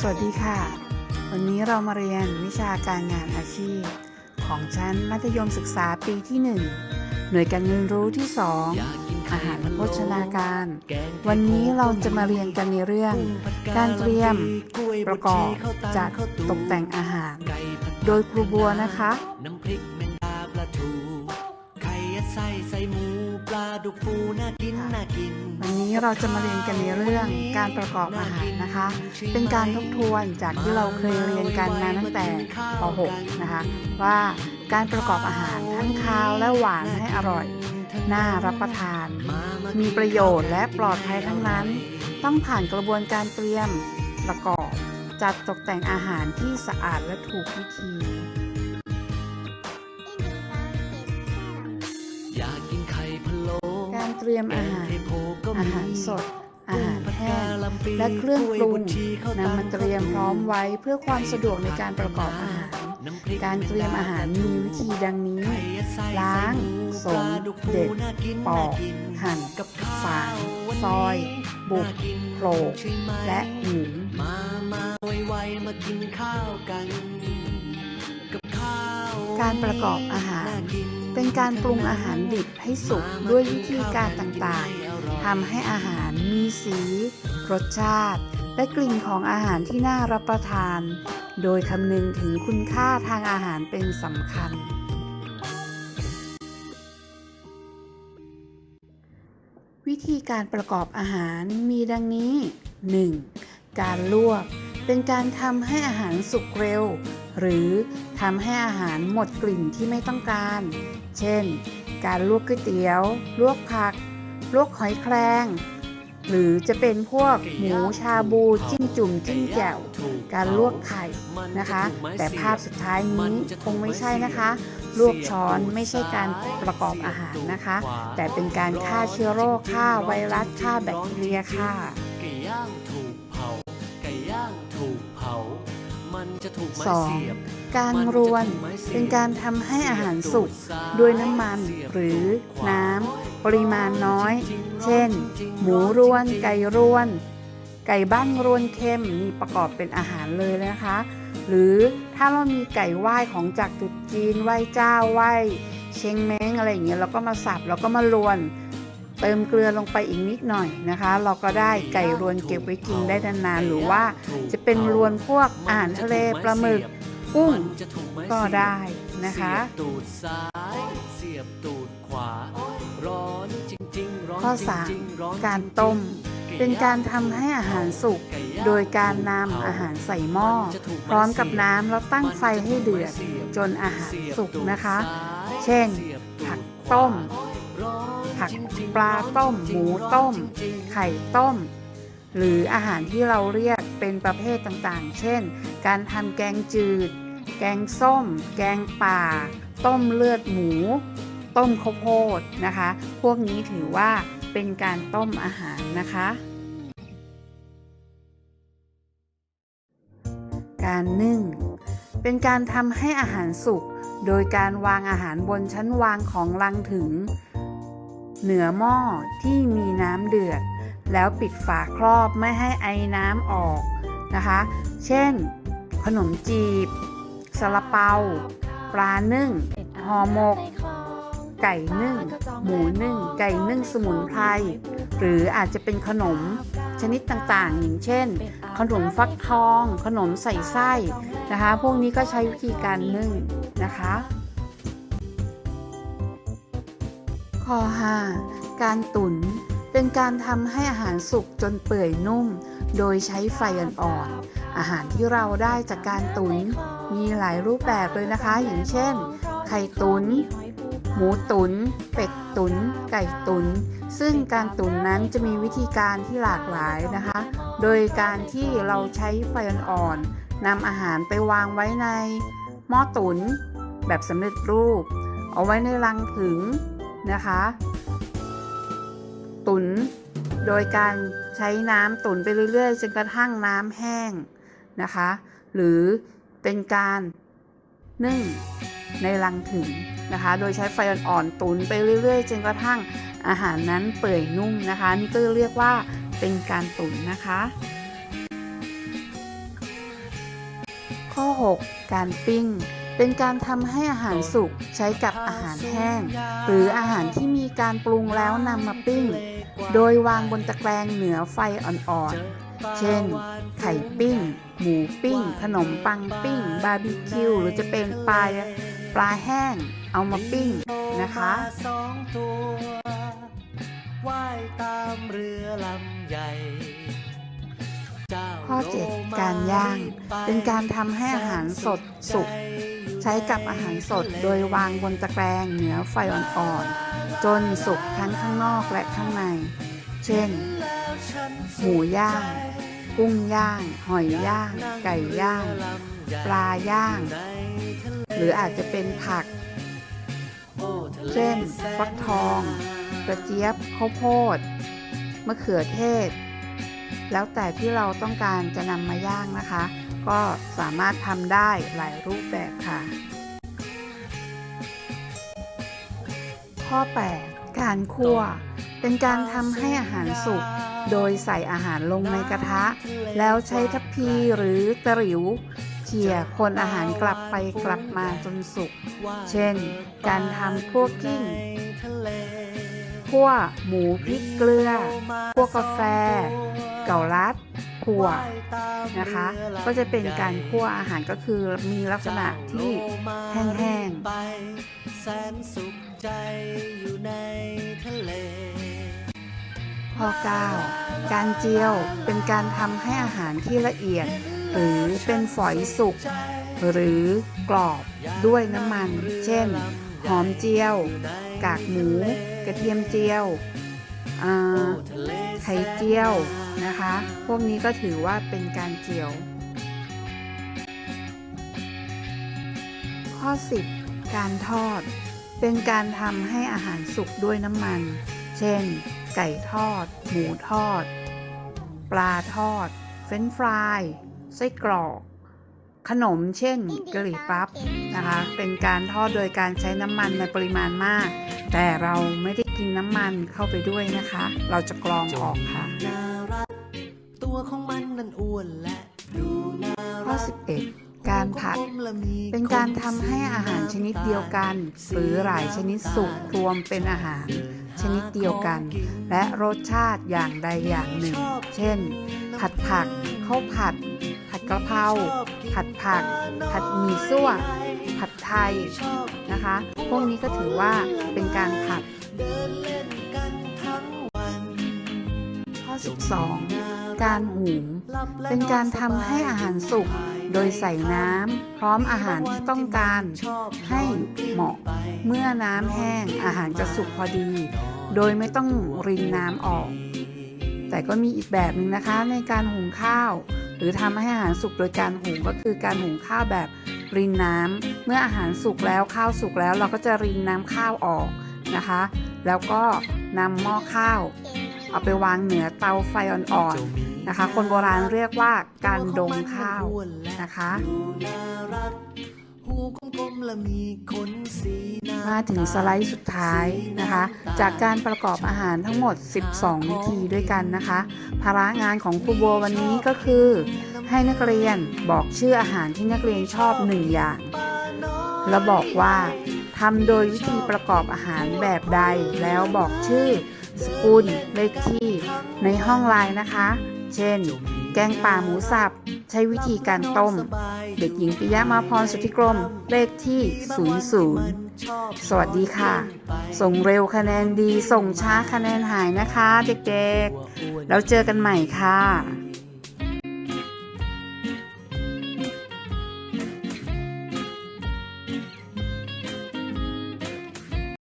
สวัสดีค่ะ วันนี้เรามาเรียนวิชาการงานอาชีพ ของชั้นมัธยมศึกษาปีที่ 1 หน่วยการเรียนรู้ที่ 2 อาหารและโภชนาการ วันนี้เราจะมาเรียนกันในเรื่อง การเตรียมประกอบจัดตกแต่งอาหาร โดยครูบัวนะคะาดุกฟูน่ากินน่ากิน วันนี้เราจะมาเรียนกันในเรื่องการประกอบอาหารนะคะ เป็นการทบทวนจากที่เราเคยเรียนกันมาตั้งแต่ป .6 นะคะ ว่าการประกอบอาหารทั้งคาวและหวานให้อร่อย น่ารับประทาน มีประโยชน์และปลอดภัยทั้งนั้น ต้องผ่านกระบวนการเตรียมประกอบ จัดตกแต่งอาหารที่สะอาดและถูกวิธี ตรียมอาหาร อาหารสด อาหารแห้ง และเครื่องปรุงนำมาเตรียมพร้อมไว้เพื่อความสะดวกในการประกอบอาหาร การเตรียมอาหารมีวิธีดังนี้ ล้างสมเด็ดปอก หั่นกับฝานซอย บุกโขลกและหมุนมามาไวๆมากินข้าวกันกับข้าวการประกอบอาหารน เป็นการปรุงอาหารดิบให้สุกด้วยวิธีการต่างๆทำให้อาหารมีสี รสชาติ และกลิ่นของอาหารที่น่ารับประทาน โดยคำนึงถึงคุณค่าทางอาหารเป็นสำคัญ วิธีการประกอบอาหารมีดังนี้ 1. การลวก เป็นการทำให้อาหารสุกเร็ว หรือทำให้อาหารหมดกลิ่นที่ไม่ต้องการ เช่น การลวกก๋วยเตี๋ยว ลวกผัก ลวกหอยแครง หรือจะเป็นพวกหมูชาบูจิ้มจุ่มจิ้มแจ่วการลวกไข่นะคะ แต่ภาพสุดท้ายนี้คงไม่ใช่นะคะ ลวกช้อนไม่ใช่การประกอบอาหารนะคะ แต่เป็นการฆ่าเชื้อโรคฆ่าไวรัสฆ่าแบคทีเรียค่ะ สองการรวนเป็นการทำให้อาหารสุกด้วยน้ำมันหรือน้ำปริมาณน้อย เช่น หมูรวน ไก่รวน ไก่บ้านรวนเค็มนี่ประกอบเป็นอาหารเลยนะคะ หรือถ้าเรามีไก่ไหว้ของจากตุจีนไหว้เจ้าไหว้เชงแมงอะไรอย่างเงี้ยเราก็มาสับแล้วก็มารวน เติมเกลือลงไปอีกนิดหน่อยนะคะ เราก็ได้ไก่รวนเก็บไว้กินได้นานๆหรือว่าจะเป็นรวนพวกอาหารทะเลปลาหมึกกุ้งมันจะถูไม้ก็ได้นะคะตูดซ้ายเสียบตูดขวา ร้อนจริงๆร้อนข้อจริงๆร้อน3การต้ม เป็นการทำให้อาหารสุก โดยการนำอาหารใส่หม้อ พร้อมกับน้ำแล้วตั้งไฟให้เดือด จนอาหารสุกนะคะ เช่น ผักต้ม ผักปลาต้ม หมูต้ม ไข่ต้ม หรืออาหารที่เราเรียกเป็นประเภทต่างๆ เช่น การทำแกงจืด แกงส้ม แกงป่า ต้มเลือดหมู ต้มข้าวโพดนะคะ พวกนี้ถือว่าเป็นการต้มอาหารนะคะ การนึ่ง เป็นการทำให้อาหารสุกโดยการวางอาหารบนชั้นวางของลังถึง เหนือหม้อที่มีน้ำเดือด แล้วปิดฝาครอบไม่ให้ไอน้ำออกนะคะ เช่น ขนมจีบซาลาเปา ปลานึ่งห่อหมก ไก่นึ่ง หมูนึ่ง ไก่นึ่งสมุนไพร หรืออาจจะเป็นขนมชนิดต่างๆ อย่างเช่น ขนมฟักทอง ขนมใส่ไส้นะคะ พวกนี้ก็ใช้วิธีการนึ่งนะคะ ข้อ 5 การตุ๋นเป็นการทำให้อาหารสุกจนเปื่อยนุ่ม โดยใช้ไฟอ่อนๆอาหารที่เราได้จากการตุ๋นมีหลายรูปแบบเลยนะคะ อย่างเช่น ไข่ตุน๋นหมูตุนเป็ดตุนไก่ตุนซึ่งการตุ๋นนั้นจะมีวิธีการที่หลากหลายนะคะ โดยการที่เราใช้ไฟอ่อนๆนำอาหารไปวางไว้ในหม้อตุนแบบสำเร็จรูป เอาไว้ในลังถึง นะคะ ตุนโดยการใช้น้ำตุนไปเรื่อยๆจนกระทั่งน้ำแห้งนะคะ หรือเป็นการนึ่งในลังถึงนะคะ โดยใช้ไฟอ่อนๆตุนไปเรื่อยๆจนกระทั่งอาหารนั้นเปื่อยนุ่มนะคะ นี่ก็เรียกว่าเป็นการตุนนะคะ ข้อ 6 การปิ้ง เป็นการทำให้อาหารสุกใช้กับอาหารแห้ง หรืออาหารที่มีการปรุงแล้วนำมาปิ้ง โดยวางบนตะแกรงเหนือไฟอ่อนๆ เช่น ไข่ปิ้ง หมูปิ้ง ขนมปังปิ้ง บาร์บีคิว หรือจะเป็นปลาปลาแห้ง เอามาปิ้งนะคะสองตัวว่ายตามเรือลำใหญ่เจ้า ข้อ 7 การย่าง เป็นการทำให้อาหารสดสุก ใช้กับอาหารสดโดยวางบนตะแกรงเหนือไฟอ่อนๆ จนสุกทั้งข้างนอกและข้างใน เช่น หมูย่าง กุ้งย่าง หอยย่าง ไก่ย่าง ปลาย่าง หรืออาจจะเป็นผัก เช่น ฟักทอง กระเจี๊ยบ ข้าวโพด มะเขือเทศ แล้วแต่ที่เราต้องการจะนำมาย่างนะคะ ก็สามารถทำได้หลายรูปแบบค่ะ ข้อ 8 การคั่ว เป็นการทำให้อาหารสุกโดยใส่อาหารลงในกระทะ แล้วใช้ทัพพีหรือตะหลิวเขี่ยคนอาหารกลับไปกลับมาจนสุก เช่น การทำคั่วกิ้งคั่วหมูพริกเกลือคั่วกาแฟ เก่าลัดถั่วนะคะ ก็จะเป็นการคั่วอาหารก็คือมีลักษณะที่แห้งไปแสนสุขใจอยู่ในทะเลๆข้อ9การเจียวเป็นการทำให้อาหารที่ละเอียด หรือเป็นฝอยสุกหรือกรอบด้วยน้ำมัน เช่น หอมเจียว กากหมู กระเทียมเจียวอ่าไข่เจียว นะคะ พวกนี้ก็ถือว่าเป็นการเจียว ข้อ 10 การทอด เป็นการทำให้อาหารสุกด้วยน้ำมัน เช่น ไก่ทอด หมูทอด ปลาทอด เฟรนฟราย ไส้กรอก ขนมเช่นกะหรี่ปั๊บนะคะ เป็นการทอดโดยการใช้น้ำมันในปริมาณมาก แต่เราไม่ได้กินน้ำมันเข้าไปด้วยนะคะ เราจะกรองออกค่ะ ตัวของมันนั้นอ้วนและดูน่าข้อรัก11 การผัดกลมๆและมีเป็นการทำให้อาหารชนิดเดียวกัน หรือหลายชนิดสุกรวมเป็นอาหาร ชนิดเดียวกัน และรสชาติอย่างใดอย่างหนึ่ง เช่น ผัดผักข้าวผัด ผัดกะเพราผัดผัก ผัดหมี่ซั่ว ผัดไทยนะคะ พวกนี้ก็ถือว่าเป็นการผัดเดินเล่นกันทั้งวันข้อ 12 การหุงเป็นการทำให้อาหารสุกโดยใส่น้ำพร้อมอาหารที่ต้องการให้เหมาะ เมื่อน้ำแห้งอาหารจะสุกพอดี โดยไม่ต้องรินน้ำออก แต่ก็มีอีกแบบหนึ่งนะคะในการหุงข้าว หรือทำให้อาหารสุกโดยการหุงก็คือการหุงข้าวแบบรินน้ำเมื่ออาหารสุกแล้วข้าวสุกแล้วเราก็จะรินน้ำข้าวออกนะคะ แล้วก็นำหม้อข้าวเอาไปวางเหนือเตาไฟอ่อนๆ นะคะ คนโบราณเรียกว่าการดงข้าวนะคะมๆและมีขนสีน้ำมาถึงสไลด์สุดท้ายนะคะ จากการประกอบอาหารทั้งหมด 12 วิธีด้วยกันนะคะ ภาระงานของครูบัววันนี้ก็คือ ให้นักเรียนบอกชื่ออาหารที่นักเรียนชอบหนึ่งอย่าง แล้วบอกว่าทำโดยวิธีประกอบอาหารแบบใดแล้วบอกชื่อ สกุลเลขที่ในห้องไลน์นะคะ เช่น แกงป่าหมูสับ ใช้วิธีการต้ม เด็กหญิงปิยะมาพรสุธิกรม เลขที่ 00 สวัสดีค่ะ ส่งเร็วคะแนนดี ส่งช้าคะแนนหายนะคะ เด็กๆ แล้วเจอกันใหม่ค่ะ